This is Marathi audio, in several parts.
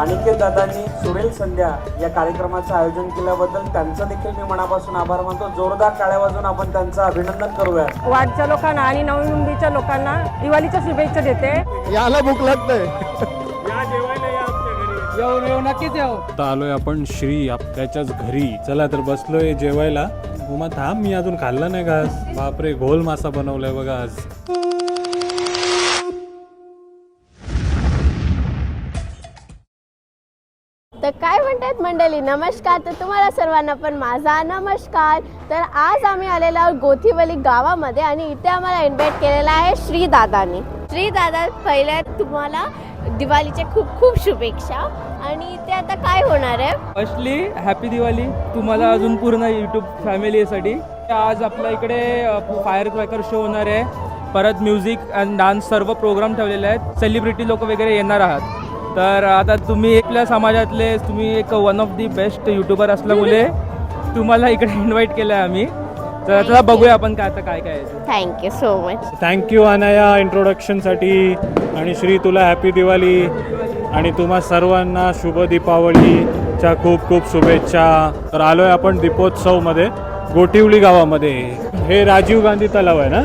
अनिकेत दादांनी सुरेल संध्या या कार्यक्रमाचं आयोजन केल्याबद्दल त्यांचं देखील मी मनापासून आभार मानतो. जोरदार टाळ्या वाजून आपण त्यांचं अभिनंदन करूया वार्डच्या लोकांना आणि नवी मुंबईच्या लोकांना दिवाळीच्या शुभेच्छा देते. याला भूक लागते. येऊ येऊ नक्कीच येऊ. आता आलोय आपण श्री आपल्याच्याच घरी. चला तर बसलोय जेवायला. उमा थांब मी अजून खाल्ला नाही घास बापरे घोल मासा बनवलाय बघा आज. तर काय म्हणतात मंडळी? नमस्कार. तर तुम्हाला सर्वांना पण माझा नमस्कार. तर आज आम्ही आलेलो आहोत गोथीवली गावामध्ये आणि इथे आम्हाला इन्व्हाइट केलेला आहे श्री दादानी. श्री दादा पहिल्या तुम्हाला दिवाळीच्या खूप खूप शुभेच्छा. आणि इथे आता काय होणार आहे? Firstly happy Diwali. तुम्हाला अजून पूर्ण यूट्यूब फॅमिलीसाठी आज आपल्या इकडे फायर क्रॅकर शो होणार आहे. परत म्युझिक अँड डान्स सर्व प्रोग्राम ठेवलेले आहेत. सेलिब्रिटी लोक वगैरे येणार आहात. तर आता तुम्ही आपल्या समाजातले तुम्ही एक one of the best YouTuber असल्यामुळे तुम्हाला इकडे इन्व्हाइट केलं आहे आम्ही. तर आता बघूया आपण काय आता काय काय आहे. Thank you so much thank you Anaya इंट्रोडक्शनसाठी आणि श्री तुला हॅपी दिवाळी. आणि तुम्हा सर्वांना शुभ दीपावलीच्या खूप खूप शुभेच्छा. तर आलोय आपण दीपोत्सवमध्ये गोटिवली गावामध्ये. हे राजीव गांधी तलाव आहे ना?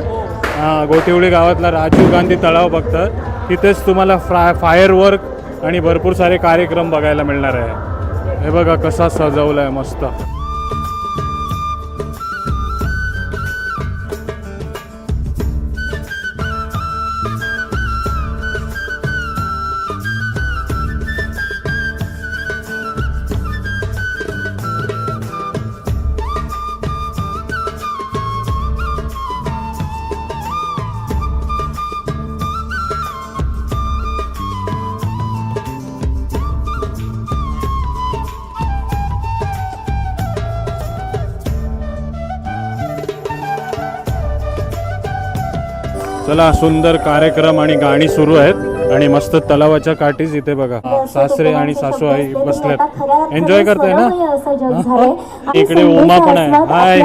हां गोटिवली गावातला राजीव गांधी तलाव बघतात. तिथेच तुम्हाला फ्रा फायर वर्क आणि भरपूर सारे कार्यक्रम बघायला मिळणार आहे. हे बघा कसा सजवलं आहे मस्त. चला सुंदर कार्यक्रम आणि गाणी सुरू आहेत. आणि मस्त तलावाच्या काठीच इथे बघा. सासरे आणि सासू आई बसल्यात एन्जॉय करताय ना? हा? इकडे उमा पण आहे. हाय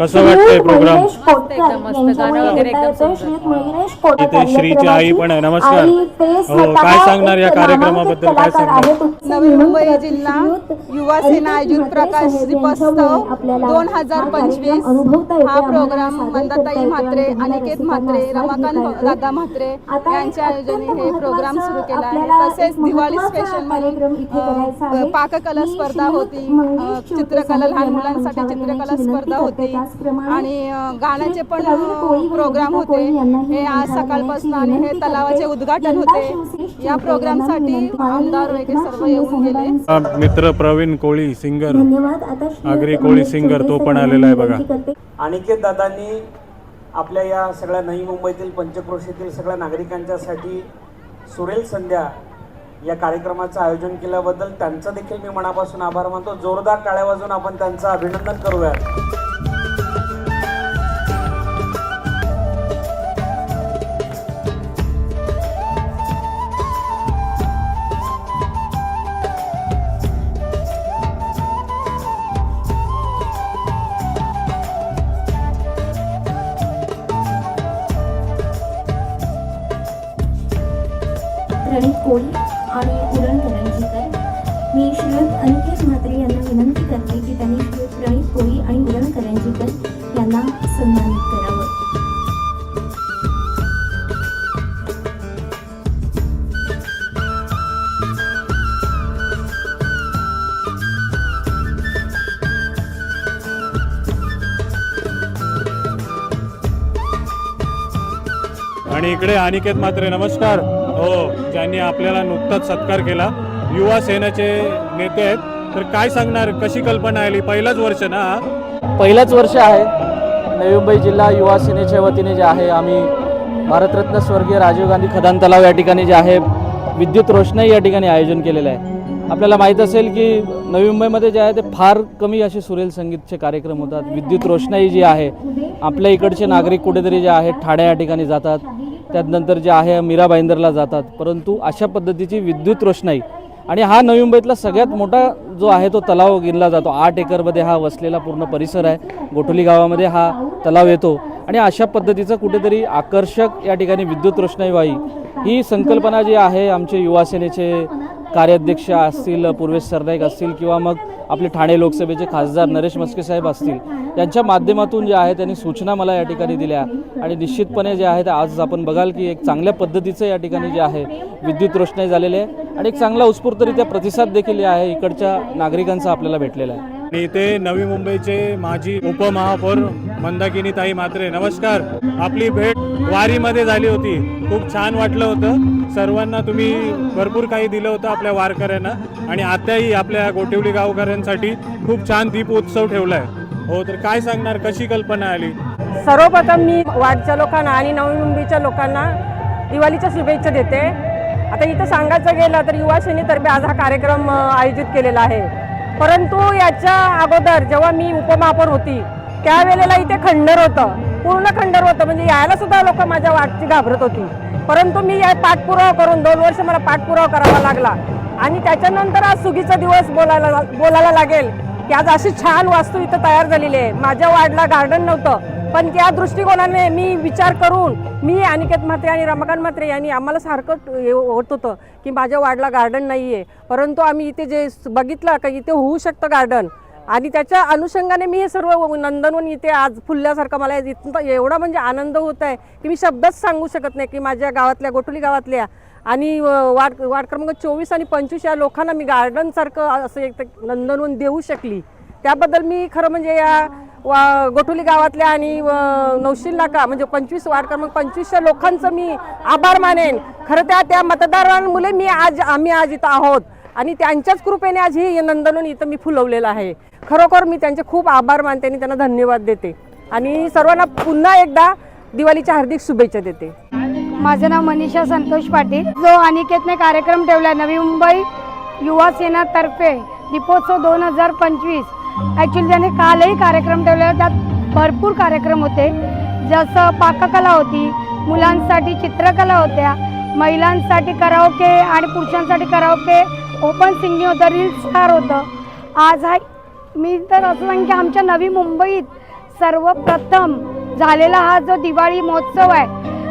कसं वाटतंय प्रोग्राम इथे श्रीची आई पण आहे नमस्कार. हो काय सांगणार या कार्यक्रमाबद्दल? काय सांगणार? नवी मुंबई जिल्हा युवा सेना आयोजित प्रकाश दीपोत्सव दोन हजार पंचवीस हा प्रोग्राम मंदाताई म्हात्रे अनिकेत म्हात्रे रमाकांत दादा म्हात्रे यांच्या आयोजने हे प्रोग्राम सुरू केला आहे. तसेच दिवाळी स्पेशल म्हणून पाककला स्पर्धा होती चित्रकला लहान मुलांसाठी चित्रकला स्पर्धा होती. आणि गाण्याचे पण प्रोग्राम होते. हे आज सकाळपासून आणि हे तलावाचे उद्घाटन होते. या प्रोग्रामसाठी आमदार वगैरे सर्व येऊन गेले. मित्र प्रवीण कोळी सिंगर. आगरी कोळी सिंगर तो पण आलेला आहे बघा. अनिकेत दादांनी आपल्या या सगळ्या नवी मुंबईतील पंचक्रोशीतील सगळ्या नागरिकांच्यासाठी सुरेल संध्या या कार्यक्रमाचं आयोजन केल्याबद्दल त्यांचं देखील मी मनापासून आभार मानतो. जोरदार टाळ्या वाजून आपण त्यांचं अभिनंदन करूया आणि इकडे अनिकेत मात्रे नमस्कार. हो ज्यांनी आपल्याला नुकताच सत्कार केला. युवा सेनेचे नेते आहेत. तर काय सांगणार? कशी कल्पना आली? पहिलाच वर्ष ना पहिलंच वर्ष आहे. नवी मुंबई जिल्हा युवा सेनेच्या वतीने जे आहे आम्ही भारतरत्न स्वर्गीय राजीव गांधी खदान तलाव या ठिकाणी जे आहे विद्युत रोषणाई या ठिकाणी आयोजन केलेलं आहे. आपल्याला माहीत असेल की नवी मुंबईमध्ये जे आहे ते फार कमी असे सुरेल संगीतचे कार्यक्रम होतात. विद्युत रोषणाई जी आहे आपल्या इकडचे नागरिक कुठेतरी जे आहेत ठाणे या ठिकाणी जातात. त्यानंतर जे आहे मीरा भाईंदरला जातात. परंतु अशा पद्धतीची विद्युत रोषणाई. आणि हा नवी मुंबईतला सगळ्यात मोठा जो आहे तो तलाव गिनला जातो. आठ एकरमध्ये हा वसलेला पूर्ण परिसर आहे. गोठोली गावामध्ये हा तलाव येतो. आणि अशा पद्धतीचं कुठेतरी आकर्षक या ठिकाणी विद्युत रोषणाई व्हावी. ही संकल्पना जी आहे आमचे युवासेनेचे कार्याध्यक्ष असतील पूर्वेश सरनाईक असतील किंवा मग आपले ठाणे लोकसभेचे खासदार नरेश मस्के साहेब असतील यांच्या माध्यमातून जे आहे त्यांनी सूचना मला या ठिकाणी दिल्या. आणि निश्चितपणे जे आहे ते आज आपण बघाल की एक चांगल्या पद्धतीचं या ठिकाणी जे आहे विद्युत रोषणाई झालेली आहे. आणि एक चांगला उत्स्फूर्तरित्या प्रतिसाद देखील जे आहे इकडच्या नागरिकांचा आपल्याला भेटलेला आहे. आणि ते नवी मुंबईचे माजी उपमहापौर मंदाकिनी ताई म्हात्रे नमस्कार. आपली भेट वारीमध्ये झाली होती. खूप छान वाटलं होतं. सर्वांना तुम्ही भरपूर काही दिलं होतं आपल्या वारकऱ्यांना. आणि आताही आपल्या गोटिवली गावकऱ्यांसाठी खूप छान दीपोत्सव ठेवलाय. हो तर काय सांगणार? कशी कल्पना आली? सर्वप्रथम मी वाडच्या लोकांना आणि नवी मुंबईच्या लोकांना दिवाळीच्या शुभेच्छा देते. आता इथं सांगायचं गेलं तर युवा सेनेतर्फे आज हा कार्यक्रम आयोजित केलेला आहे. परंतु याच्या अगोदर जेव्हा मी उपमहापौर होती त्यावेळेला इथे खंडर होतं. पूर्ण खंडर होतं. म्हणजे यायला सुद्धा लोक माझ्या वाटची घाबरत होती. परंतु मी या पाठपुरावा करून दोन वर्ष मला पाठपुरावा करावा लागला. आणि त्याच्यानंतर आज सुगीचा दिवस बोलायला बोलायला लागेल. की आज अशी छान वास्तू इथं तयार झालेली आहे. माझ्या वार्डला गार्डन नव्हतं. पण त्या दृष्टिकोनाने मी विचार करून मी अनिकेत म्हात्रे आणि रमाकांत म्हात्रे यांनी आम्हाला सारखं हे होत होतं की माझ्या वार्डला गार्डन नाही आहे परंतु आम्ही इथे जे बघितलं का इथे होऊ शकतं गार्डन आणि त्याच्या अनुषंगाने मी हे सर्व नंदनवन इथे आज फुलल्यासारखं मला इथं एवढा म्हणजे आनंद होत आहे की मी शब्दच सांगू शकत नाही की माझ्या गावातल्या गोठुली गावातल्या आणि वार्ड वार्ड क्रमांक चोवीस आणि पंचवीस या लोकांना मी गार्डनसारखं असं एक नंदनवन देऊ शकली. त्याबद्दल मी खरं म्हणजे या वा गोठुली गावातल्या आणि व नौशील नाका म्हणजे पंचवीस वार्ड क्रमांक पंचवीसच्या लोकांचं मी आभार मानेन. खरं त्या त्या मतदारांमुळे मी आज आम्ही आज इथं आहोत. आणि त्यांच्याच कृपेने आज ही नंदनवन इथं मी फुलवलेलं आहे. खरोखर मी त्यांचे खूप आभार मानते आणि त्यांना धन्यवाद देते. आणि सर्वांना पुन्हा एकदा दिवाळीच्या हार्दिक शुभेच्छा देते. माझं नाव मनीषा संतोष पाटील. जो अनिकेतने कार्यक्रम ठेवला नवी मुंबई युवा सेनातर्फे दीपोत्सव दोन हजार पंचवीस. ॲक्च्युली त्याने कालही कार्यक्रम ठेवले त्यात भरपूर कार्यक्रम होते. जसं पाककला होती मुलांसाठी चित्रकला होत्या महिलांसाठी कराओके आणि पुरुषांसाठी कराओके ओपन सिंगिंग होतं रील स्टार होतं. आज हा मी तर असं सांगेन की आमच्या नवी मुंबईत सर्वप्रथम झालेला हा जो दिवाळी महोत्सव आहे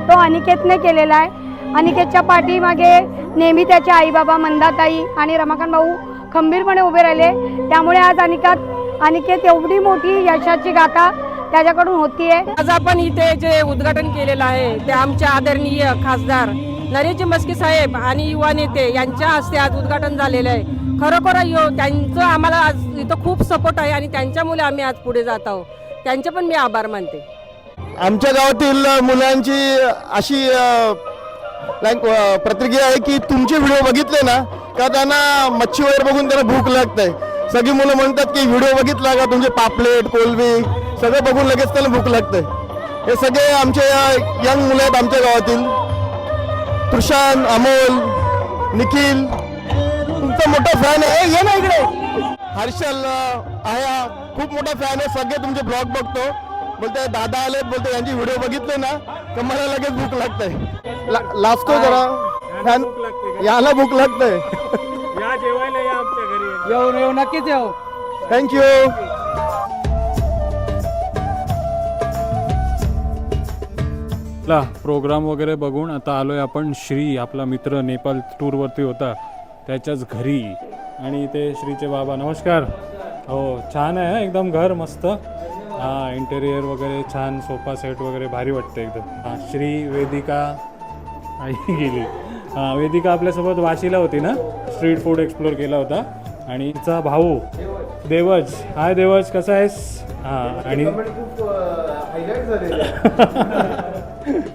तो अनिकेतने केलेला आहे. अनिकेतच्या पाठीमागे नेहमी त्याचे आईबाबा मंदाताई आणि रमाकांत भाऊ खंबीरपणे उभे राहिले. त्यामुळे आज अनिकात अनिकेत एवढी मोठी यशाची गाथा त्याच्याकडून होतीये. आज आपण इथे जे उद्घाटन केलेलं आहे ते आमचे आदरणीय खासदार नरेश मस्के साहेब आणि युवा नेते यांच्या हस्ते आज उद्घाटन झालेलं आहे. खरोखर यो त्यांचं आम्हाला आज इथं खूप सपोर्ट आहे आणि त्यांच्यामुळे आम्ही आज पुढे जात आहोत. त्यांचे पण मी आभार मानते. आमच्या गावातील मुलांची अशी अ, लाईक अ, प्रतिक्रिया आहे की तुमचे व्हिडिओ बघितले ना का त्यांना मच्छी वगैरे बघून त्यांना भूक लागते. सगळी मुलं म्हणतात की व्हिडिओ बघितला का तुमचे पापलेट कोलबी सगळं बघून लगेच त्यांना भूक लागते. हे सगळे आमचे यंग मुलं आहेत आमच्या गावातील. प्रशांत अमोल निखिल. तुमचा मोठा फॅन आहे. ये ना इकडे. हर्षल हा खूप मोठा फॅन आहे. सगळे तुमचे ब्लॉग बघतो. बोलते दादा आले बोलते यांची व्हिडिओ बघितले ना तर मला लगेच भूक लागते. लाजतो जरा. फॅन भूक लागते का? याला भूक लागते. या जेवायला या आमच्या घरी. येऊ येऊ नक्कीच येऊ. थँक्यू ला प्रोग्राम वगैरे बघून आता आलोय आपण श्री आपला मित्र नेपाळ टूरवरती होता. त्याच्याच घरी. आणि ते श्रीचे बाबा. नमस्कार. हो छान आहे हं, एकदम घर मस्त. हां इंटेरियर वगैरे छान सोफा सेट वगैरे भारी वाटतं एकदम. हां श्री वेदिका आई गेली. हां वेदिका आपल्यासोबत वाशीला होती ना? स्ट्रीट फूड एक्सप्लोर केला होता. आणि तिचा भाऊ देवज. हाय देवज. कसा आहेस? हां आणि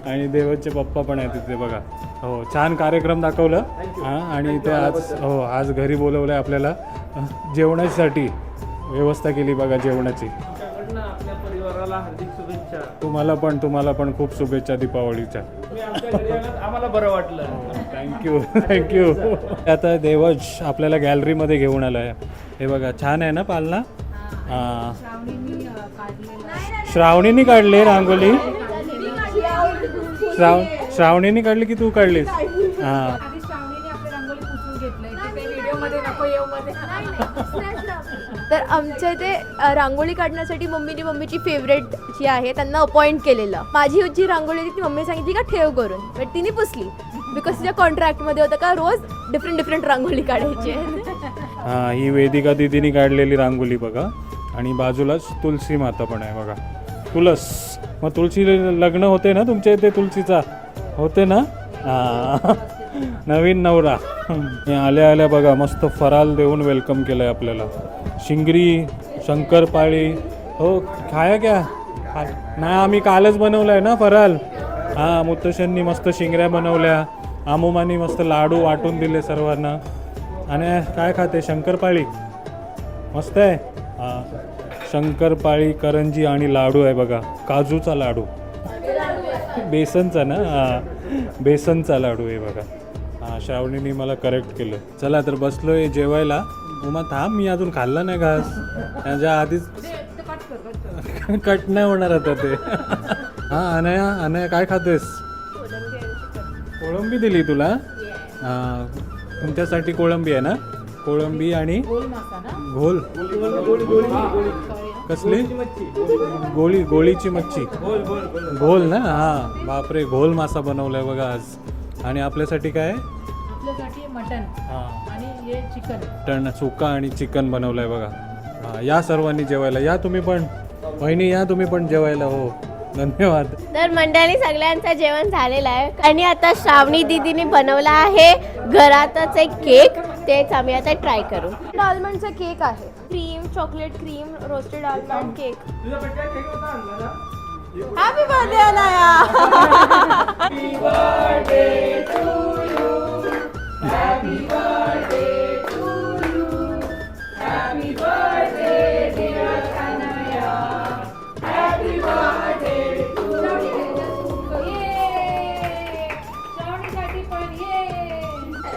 आणि देवचे पप्पा पण आहेत तिथे बघा. हो छान कार्यक्रम दाखवलं. हां आणि ते आज हो आज घरी बोलवलं आहे आपल्याला. जेवणासाठी व्यवस्था केली बघा जेवणाची. हार्दिक शुभेच्छा तुम्हाला पण तुम्हाला पण खूप शुभेच्छा दीपावलीच्या. आम्हाला बरं वाटलं. थँक्यू थँक्यू आता देवज आपल्याला गॅलरीमध्ये घेऊन आलं आहे हे बघा छान आहे ना पालना? हां. श्रावणीने काढली रांगोली? श्राव श्रावणीने काढली की तू काढलीस? हां. तर आमच्या इथे रांगोळी काढण्यासाठी मम्मीने मम्मीची फेवरेट जी आहे त्यांना अपॉइंट केलेलं. माझी जी रांगोळी होती ती मम्मी सांगितली का ठेव करून. बट तिने पुसली. बिकॉज तिच्या कॉन्ट्रॅक्टमध्ये होतं का रोज डिफरंट डिफरंट रांगोळी काढायची. हां ही वेदिका दिदीने काढलेली रांगोळी बघा. आणि बाजूलाच तुलसी माता पण आहे बघा. तुलस. मग तुळशी लग्न होते ना तुमच्या इथे तुलसीचा? होते ना? हां. नवीन नवरा. हे आल्या आल्या बघा मस्त फराल देऊन वेलकम केलं आहे आपल्याला. शिंगरी शंकरपाळी. हो खाया क्या? नाही आम्ही कालच बनवलं आहे ना फराल? हां मुत्तशांनी मस्त शिंगऱ्या बनवल्या. आमोमानी मस्त लाडू वाटून दिले सर्वांना. आणि काय खाते? शंकरपाळी. मस्त आहे. हां. शंकरपाळी करंजी आणि लाडू आहे बघा. काजूचा लाडू. बेसनचा ना? हां. बेसनचा लाडू आहे बघा. हां श्रावणीने मला करेक्ट केलं. चला तर बसलोय जेवायला. उमा थांब मी अजून खाल्ला नाही घास. त्याच्या आधीच कट नाही होणार आता ते. हां अनया अनया काय खातेस? कोळंबी दिली तुला. हां तुमच्यासाठी कोळंबी आहे ना? कोळंबी आणि घोल. कसली? गोळी गोळीची मच्छी. घोल ना? हा. बापरे घोल मासा बनवलाय बघा आज. आणि आपल्यासाठी काय? मटन आणि हे चिकन. टण सुका आणि चिकन बनवलंय बघा. हा या सर्वांनी जेवायला. या तुम्ही पण. वहिनी या तुम्ही पण जेवायला हो. धन्यवाद. तर मंडळी सगळ्यांचं जेवण झालेलं आहे. आणि आता श्रावणी दीदीने बनवला आहे घरातच एक केक. तेच आम्ही आता ट्राय करू. आल्मंडचा केक आहे. Cream chocolate cream roasted almond cake. Happy birthday Anaya!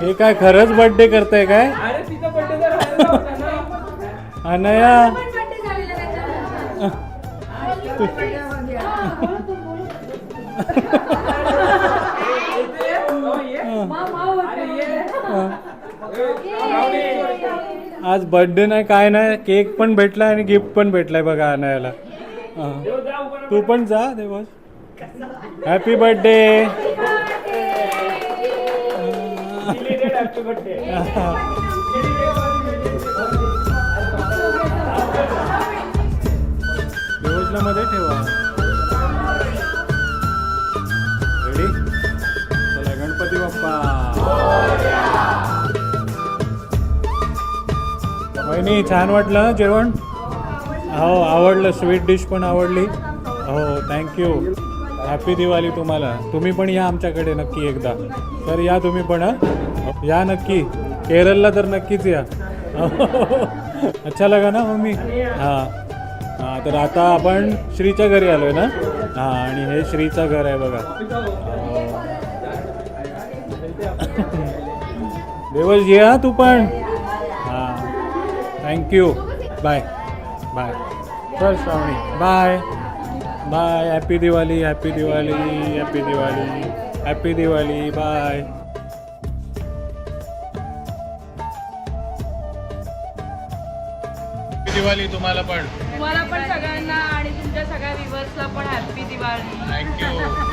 हे काय खरंच बर्थडे करताय काय? अनया. आज बर्थडे नाही काय नाही केक पण भेटलाय आणि गिफ्ट पण भेटलाय बघा अनयाला. तू पण जा देवस. हॅपी बर्थडे मध्ये ठेवा. रेडी चला गणपती बाप्पा. वहिनी छान वाटलं ना जेवण? हो आवडलं. स्वीट डिश पण आवडली. हो थँक्यू हॅपी दिवाळी तुम्हाला. तुम्ही पण या आमच्याकडे नक्की एकदा. तर या तुम्ही पण हं? या नक्की. केरळला तर नक्कीच या. अच्छा लगा ना मम्मी? हां. हां तर आता आपण श्रीच्या घरी आलोय ना? हां आणि हे श्रीचं घर आहे बघा. हो. देवस ये हा तू पण. हां. थँक्यू बाय बाय चल Shravani. Bye bye happy Diwali happy Diwali happy Diwali happy Diwali bye Diwali तुम्हाला पण. मला पण सगळ्यांना आणि तुमच्या सगळ्या व्ह्युअर्सला पण हॅपी दिवाळी. थँक्यू